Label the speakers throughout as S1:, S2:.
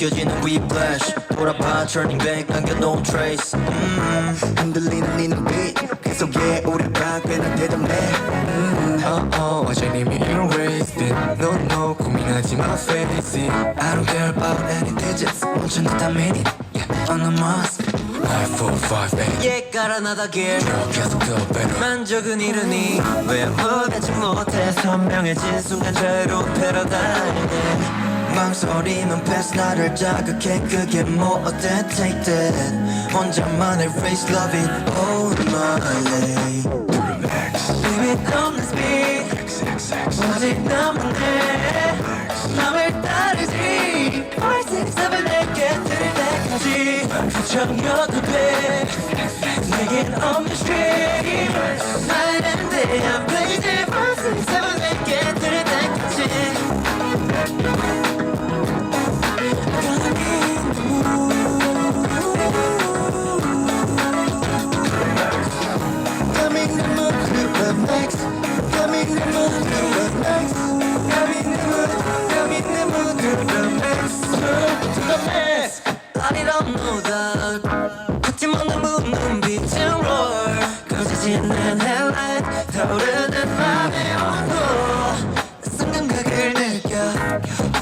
S1: 느껴지는 whiplash 돌아봐 turning back 남겨 no trace 음,
S2: 흔들리는 네 눈빛 그 속에 오래 봐 꽤나 대담해
S3: Oh oh 어제 이미 erased it No no 고민하지 마 face it
S2: I don't care about any digits 멈춘 듯한 minute yeah, on the mask
S3: 9, 4, 5, 8
S1: yeah 깔아나다 길
S3: 계속 더 better
S1: 만족은 이르니 왜 무대지 못해 선명해진 순간 자유롭게로 달리네
S2: 망설임은 패스 나를 자극해 그게 뭐 어때 take that 혼자만의 race love it all my way
S1: Baby 없는 speed 오직 나만의 맘을 따르지 Five, six, seven, 내게 들을 때까지 그정여도 돼 내겐 없는 Night and day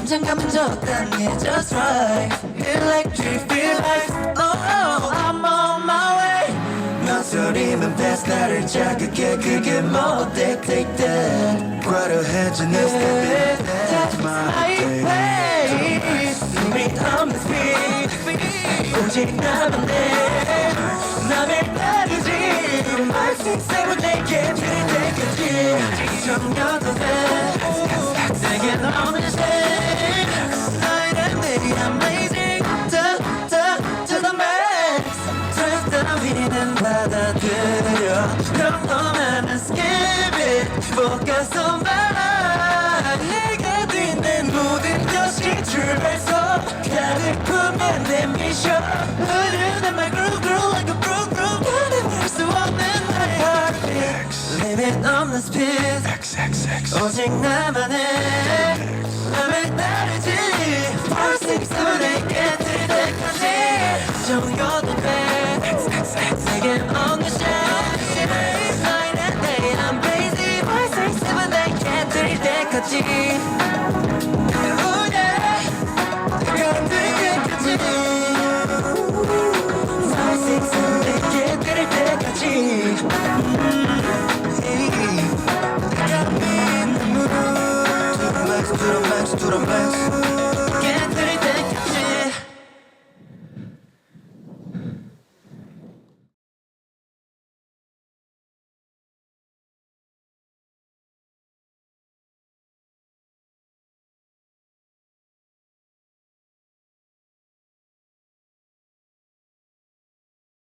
S1: 긴장감은 적당해 just right Electric feel like oh,
S2: 망설임은 패스 나를 자극해 그게 뭐 어때 take that 화려해지는 step it that's my way
S1: limit 없는 speed 오직 나만의 받아들여 평범한 skip it Focus on my life 내가 듣는 모든 것이 출발소 가득 품은 내 미션 흐르는 my groove groove like a brook brook 가늠할 수 없는 my heartbeat Limit 없는 speed 오직 나만의 맘을 따르지 Four, six, seven, eight 깨뜨릴 때까지 정겨도
S2: To the max